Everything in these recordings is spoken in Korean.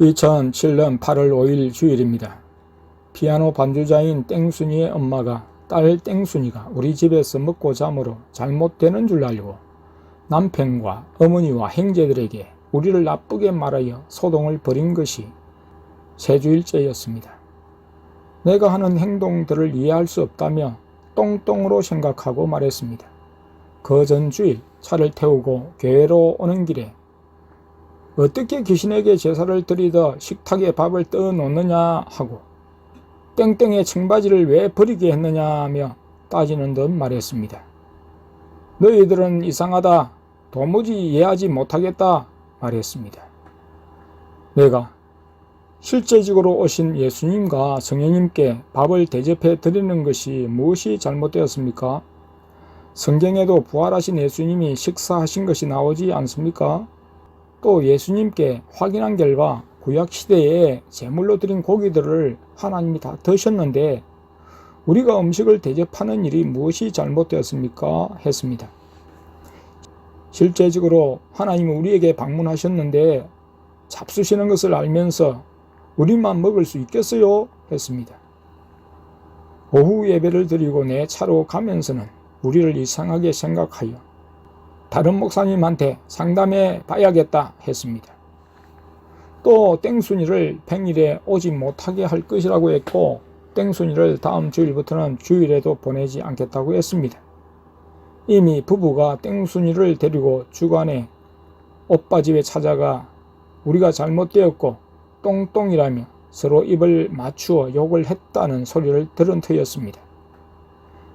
2007년 8월 5일 주일입니다. 피아노 반주자인 땡순이의 엄마가 딸 땡순이가 우리 집에서 먹고 잠으로 잘못되는 줄 알고 남편과 어머니와 형제들에게 우리를 나쁘게 말하여 소동을 벌인 것이 세 주일째였습니다. 내가 하는 행동들을 이해할 수 없다며 똥똥으로 생각하고 말했습니다. 그 전 주일 차를 태우고 교회로 오는 길에 어떻게 귀신에게 제사를 드리더 식탁에 밥을 떠 놓느냐 하고 땡땡의 청바지를 왜 버리게 했느냐며 따지는 듯 말했습니다. 너희들은 이상하다. 도무지 이해하지 못하겠다. 말했습니다. 내가 실제적으로 오신 예수님과 성령님께 밥을 대접해 드리는 것이 무엇이 잘못되었습니까? 성경에도 부활하신 예수님이 식사하신 것이 나오지 않습니까? 또 예수님께 확인한 결과 구약 시대에 제물로 드린 고기들을 하나님이 다 드셨는데 우리가 음식을 대접하는 일이 무엇이 잘못되었습니까? 했습니다. 실제적으로 하나님은 우리에게 방문하셨는데 잡수시는 것을 알면서 우리만 먹을 수 있겠어요? 했습니다. 오후 예배를 드리고 내 차로 가면서는 우리를 이상하게 생각하여 다른 목사님한테 상담해 봐야겠다 했습니다. 또 땡순이를 평일에 오지 못하게 할 것이라고 했고 땡순이를 다음 주일부터는 주일에도 보내지 않겠다고 했습니다. 이미 부부가 땡순이를 데리고 주간에 오빠 집에 찾아가 우리가 잘못되었고 똥똥이라며 서로 입을 맞추어 욕을 했다는 소리를 들은 터였습니다.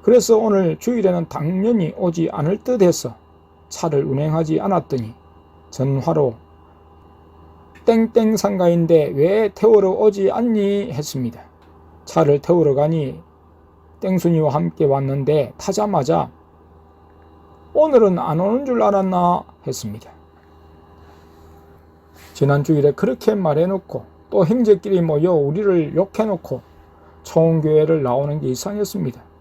그래서 오늘 주일에는 당연히 오지 않을 듯 해서 차를 운행하지 않았더니 전화로 땡땡 상가인데 왜 태우러 오지 않니 했습니다. 차를 태우러 가니 땡순이와 함께 왔는데 타자마자 오늘은 안 오는 줄 알았나 했습니다. 지난 주일에 그렇게 말해놓고 또 형제끼리 모여 우리를 욕해놓고 총교회를 나오는 게 이상했습니다.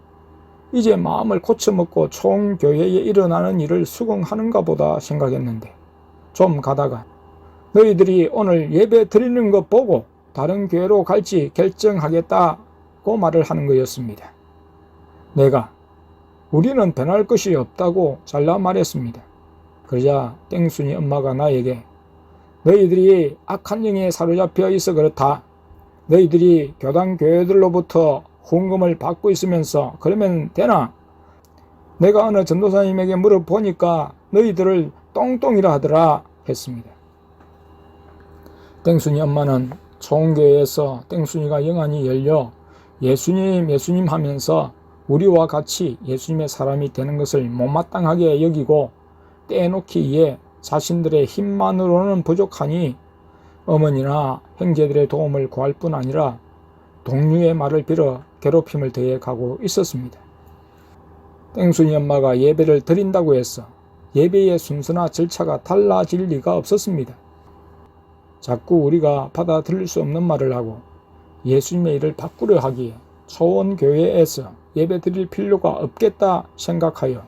이제 마음을 고쳐먹고 총교회에 일어나는 일을 수긍하는가 보다 생각했는데 좀 가다가 너희들이 오늘 예배 드리는 것 보고 다른 교회로 갈지 결정하겠다고 말을 하는 거였습니다. 내가 우리는 변할 것이 없다고 잘라 말했습니다. 그러자 땡순이 엄마가 나에게 너희들이 악한 영에 사로잡혀 있어 그렇다. 너희들이 교단 교회들로부터 후원금을 받고 있으면서 그러면 되나? 내가 어느 전도사님에게 물어보니까 너희들을 똥똥이라 하더라 했습니다. 땡순이 엄마는 총교회에서 땡순이가 영안이 열려 예수님 예수님 하면서 우리와 같이 예수님의 사람이 되는 것을 못마땅하게 여기고 떼놓기에 자신들의 힘만으로는 부족하니 어머니나 형제들의 도움을 구할 뿐 아니라 동료의 말을 빌어 괴롭힘을 더해 가고 있었습니다. 땡순이 엄마가 예배를 드린다고 해서 예배의 순서나 절차가 달라질 리가 없었습니다. 자꾸 우리가 받아들일 수 없는 말을 하고 예수님의 일을 바꾸려 하기에 초원교회에서 예배 드릴 필요가 없겠다 생각하여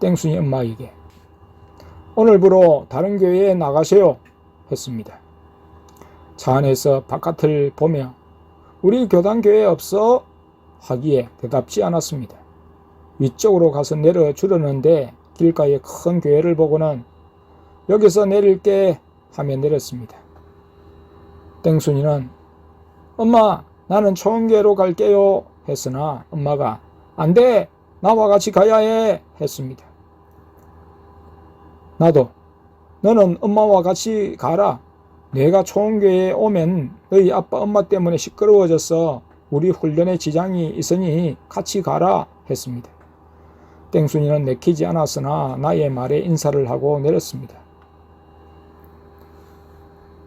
땡순이 엄마에게 오늘부로 다른 교회에 나가세요 했습니다. 차 안에서 바깥을 보며 우리 교단 교회 없어 하기에 대답지 않았습니다. 위쪽으로 가서 내려 주려는데 길가에 큰 교회를 보고는 여기서 내릴게 하며 내렸습니다. 땡순이는 엄마 나는 총계로 갈게요 했으나 엄마가 안돼 나와 같이 가야 해 했습니다. 나도 너는 엄마와 같이 가라. 내가 총교에 오면 너희 아빠 엄마 때문에 시끄러워져서 우리 훈련에 지장이 있으니 같이 가라 했습니다. 땡순이는 내키지 않았으나 나의 말에 인사를 하고 내렸습니다.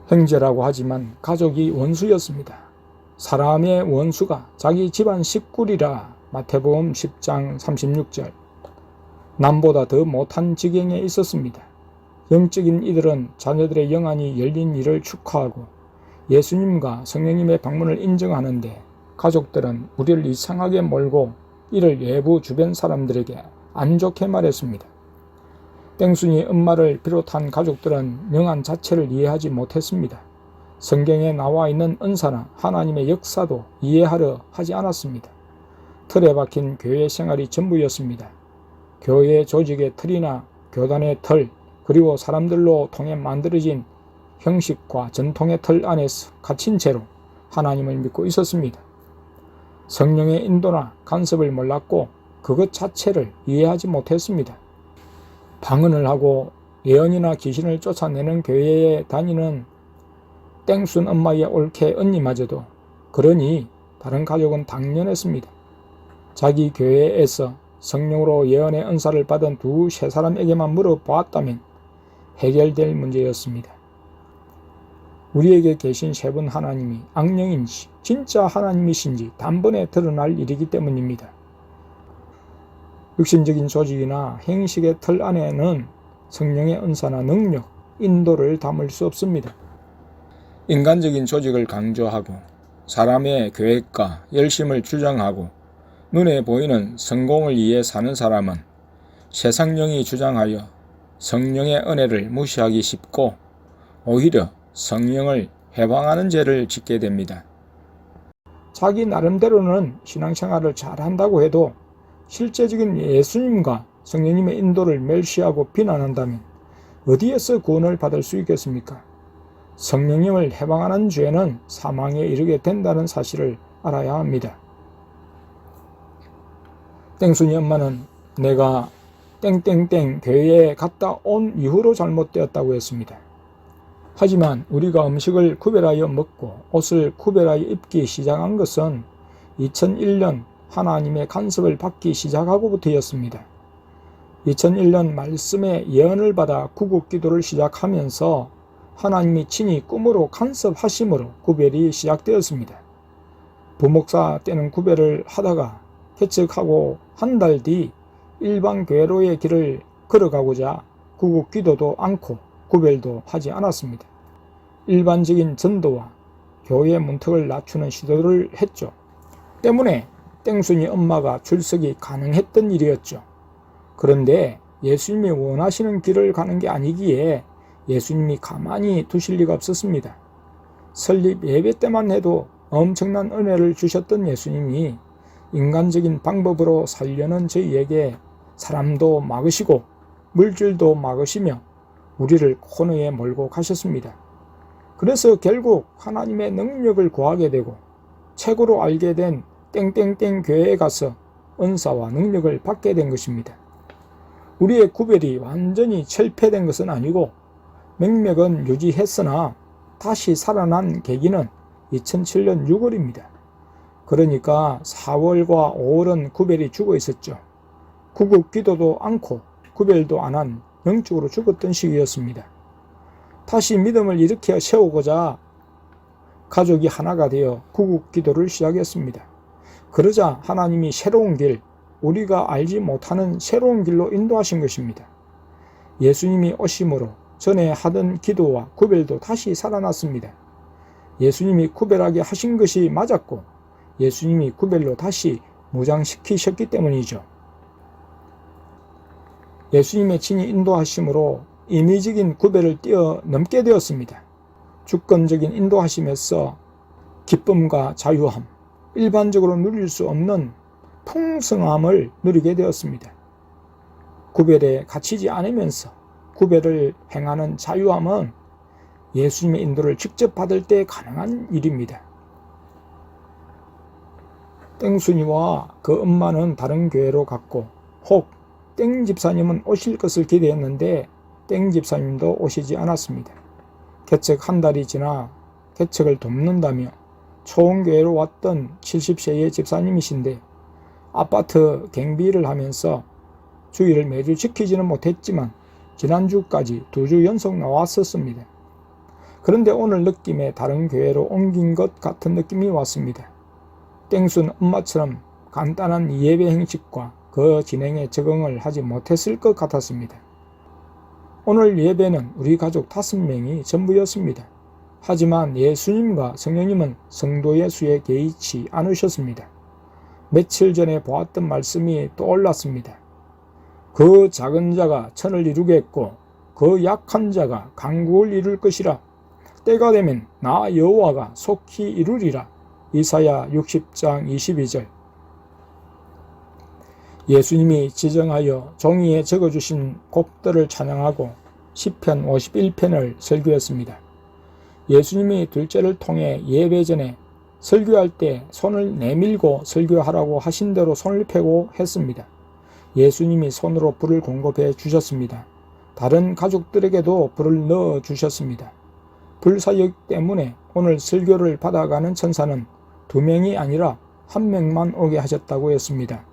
형제라고 하지만 가족이 원수였습니다. 사람의 원수가 자기 집안 식구리라 마태복음 10장 36절 남보다 더 못한 지경에 있었습니다. 영적인 이들은 자녀들의 영안이 열린 일을 축하하고 예수님과 성령님의 방문을 인정하는데 가족들은 우리를 이상하게 몰고 이를 외부 주변 사람들에게 안 좋게 말했습니다. 땡순이 엄마를 비롯한 가족들은 명한 자체를 이해하지 못했습니다. 성경에 나와 있는 은사나 하나님의 역사도 이해하려 하지 않았습니다. 틀에 박힌 교회 생활이 전부였습니다. 교회 조직의 틀이나 교단의 틀, 그리고 사람들로 통해 만들어진 형식과 전통의 틀 안에서 갇힌 채로 하나님을 믿고 있었습니다. 성령의 인도나 간섭을 몰랐고 그것 자체를 이해하지 못했습니다. 방언을 하고 예언이나 귀신을 쫓아내는 교회에 다니는 땡순 엄마의 올케 언니마저도 그러니 다른 가족은 당연했습니다. 자기 교회에서 성령으로 예언의 은사를 받은 두 세 사람에게만 물어보았다면 해결될 문제였습니다. 우리에게 계신 세 분 하나님이 악령인지 진짜 하나님이신지 단번에 드러날 일이기 때문입니다. 육신적인 조직이나 행식의 틀 안에는 성령의 은사나 능력, 인도를 담을 수 없습니다. 인간적인 조직을 강조하고 사람의 계획과 열심을 주장하고 눈에 보이는 성공을 위해 사는 사람은 세상령이 주장하여 성령의 은혜를 무시하기 쉽고 오히려 성령을 해방하는 죄를 짓게 됩니다. 자기 나름대로는 신앙생활을 잘한다고 해도 실제적인 예수님과 성령님의 인도를 멸시하고 비난한다면 어디에서 구원을 받을 수 있겠습니까? 성령님을 해방하는 죄는 사망에 이르게 된다는 사실을 알아야 합니다. 땡순이 엄마는 내가 땡땡땡 교회에 갔다 온 이후로 잘못되었다고 했습니다. 하지만 우리가 음식을 구별하여 먹고 옷을 구별하여 입기 시작한 것은 2001년 하나님의 간섭을 받기 시작하고부터였습니다. 2001년 말씀의 예언을 받아 구국 기도를 시작하면서 하나님이 친히 꿈으로 간섭하심으로 구별이 시작되었습니다. 부목사 때는 구별을 하다가 개척하고 한 달 뒤 일반 교회로의 길을 걸어가고자 구국 기도도 않고 구별도 하지 않았습니다. 일반적인 전도와 교회 문턱을 낮추는 시도를 했죠. 때문에 땡순이 엄마가 출석이 가능했던 일이었죠. 그런데 예수님이 원하시는 길을 가는 게 아니기에 예수님이 가만히 두실 리가 없었습니다. 설립 예배 때만 해도 엄청난 은혜를 주셨던 예수님이 인간적인 방법으로 살려는 저희에게 사람도 막으시고 물질도 막으시며 우리를 코너에 몰고 가셨습니다. 그래서 결국 하나님의 능력을 구하게 되고 최고로 알게 된 땡땡땡 교회에 가서 은사와 능력을 받게 된 것입니다. 우리의 구별이 완전히 철폐된 것은 아니고 맥맥은 유지했으나 다시 살아난 계기는 2007년 6월입니다. 그러니까 4월과 5월은 구별이 죽어 있었죠. 구국 기도도 않고 구별도 안 한 영적으로 죽었던 시기였습니다. 다시 믿음을 일으켜 세우고자 가족이 하나가 되어 구국 기도를 시작했습니다. 그러자 하나님이 새로운 길, 우리가 알지 못하는 새로운 길로 인도하신 것입니다. 예수님이 오심으로 전에 하던 기도와 구별도 다시 살아났습니다. 예수님이 구별하게 하신 것이 맞았고 예수님이 구별로 다시 무장시키셨기 때문이죠. 예수님의 친히 인도하심으로 임의적인 구별을 뛰어넘게 되었습니다. 주권적인 인도하심에서 기쁨과 자유함, 일반적으로 누릴 수 없는 풍성함을 누리게 되었습니다. 구별에 갇히지 않으면서 구별을 행하는 자유함은 예수님의 인도를 직접 받을 때 가능한 일입니다. 땡순이와 그 엄마는 다른 교회로 갔고 혹 땡 집사님은 오실 것을 기대했는데 땡 집사님도 오시지 않았습니다. 개척 한 달이 지나 개척을 돕는다며 초원교회로 왔던 70세의 집사님이신데 아파트 갱비를 하면서 주의를 매주 지키지는 못했지만 지난주까지 두 주 연속 나왔었습니다. 그런데 오늘 느낌에 다른 교회로 옮긴 것 같은 느낌이 왔습니다. 땡순 엄마처럼 간단한 예배 형식과 그 진행에 적응을 하지 못했을 것 같았습니다. 오늘 예배는 우리 가족 다섯 명이 전부였습니다. 하지만 예수님과 성령님은 성도의 수에 개의치 않으셨습니다. 며칠 전에 보았던 말씀이 떠올랐습니다. 그 작은 자가 천을 이루겠고 그 약한 자가 강국을 이룰 것이라 때가 되면 나 여호와가 속히 이루리라 이사야 60장 22절 예수님이 지정하여 종이에 적어주신 곡들을 찬양하고 시편 51편을 설교했습니다. 예수님이 둘째를 통해 예배 전에 설교할 때 손을 내밀고 설교하라고 하신 대로 손을 펴고 했습니다. 예수님이 손으로 불을 공급해 주셨습니다. 다른 가족들에게도 불을 넣어 주셨습니다. 불사역 때문에 오늘 설교를 받아가는 천사는 두 명이 아니라 한 명만 오게 하셨다고 했습니다.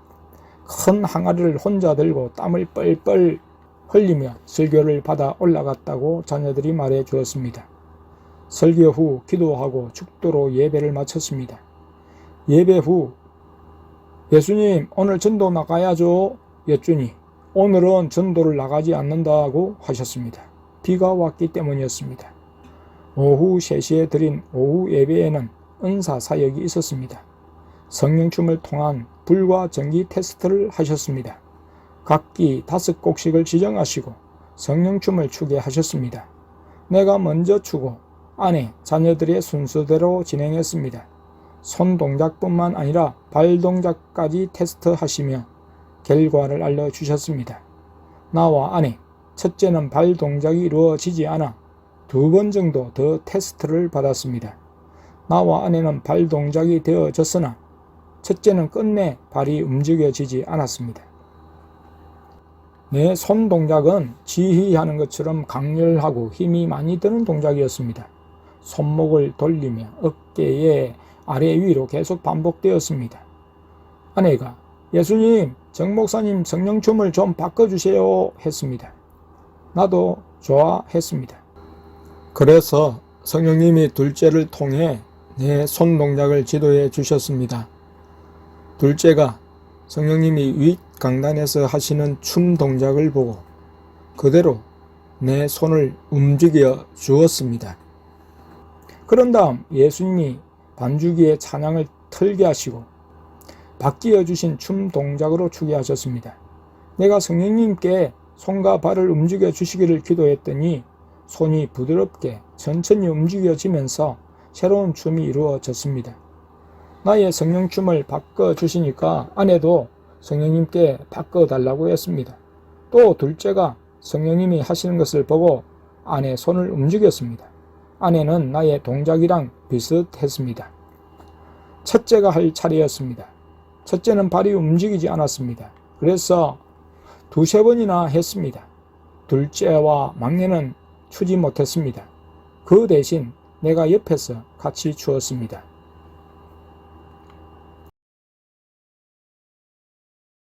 큰 항아리를 혼자 들고 땀을 뻘뻘 흘리며 설교를 받아 올라갔다고 자녀들이 말해 주었습니다. 설교 후 기도하고 축도로 예배를 마쳤습니다. 예배 후 예수님 오늘 전도 나가야죠 였주니 오늘은 전도를 나가지 않는다고 하셨습니다. 비가 왔기 때문이었습니다. 오후 3시에 드린 오후 예배에는 은사 사역이 있었습니다. 성령춤을 통한 불과 전기 테스트를 하셨습니다. 각기 다섯 곡씩을 지정하시고 성령춤을 추게 하셨습니다. 내가 먼저 추고 아내, 자녀들의 순서대로 진행했습니다. 손 동작뿐만 아니라 발 동작까지 테스트하시며 결과를 알려주셨습니다. 나와 아내, 첫째는 발 동작이 이루어지지 않아 두 번 정도 더 테스트를 받았습니다. 나와 아내는 발 동작이 되어졌으나 첫째는 끝내 발이 움직여지지 않았습니다. 내 손 동작은 지휘하는 것처럼 강렬하고 힘이 많이 드는 동작이었습니다. 손목을 돌리며 어깨에 아래 위로 계속 반복되었습니다. 아내가 예수님, 정 목사님 성령춤을 좀 바꿔주세요 했습니다. 나도 좋아했습니다. 그래서 성령님이 둘째를 통해 내 손 동작을 지도해 주셨습니다. 둘째가 성령님이 윗 강단에서 하시는 춤 동작을 보고 그대로 내 손을 움직여 주었습니다. 그런 다음 예수님이 반주기의 찬양을 틀게 하시고 바뀌어 주신 춤 동작으로 추게 하셨습니다. 내가 성령님께 손과 발을 움직여 주시기를 기도했더니 손이 부드럽게 천천히 움직여지면서 새로운 춤이 이루어졌습니다. 나의 성령춤을 바꿔 주시니까 아내도 성령님께 바꿔 달라고 했습니다. 또 둘째가 성령님이 하시는 것을 보고 아내 손을 움직였습니다. 아내는 나의 동작이랑 비슷했습니다. 첫째가 할 차례였습니다. 첫째는 발이 움직이지 않았습니다. 그래서 두세 번이나 했습니다. 둘째와 막내는 추지 못했습니다. 그 대신 내가 옆에서 같이 추었습니다.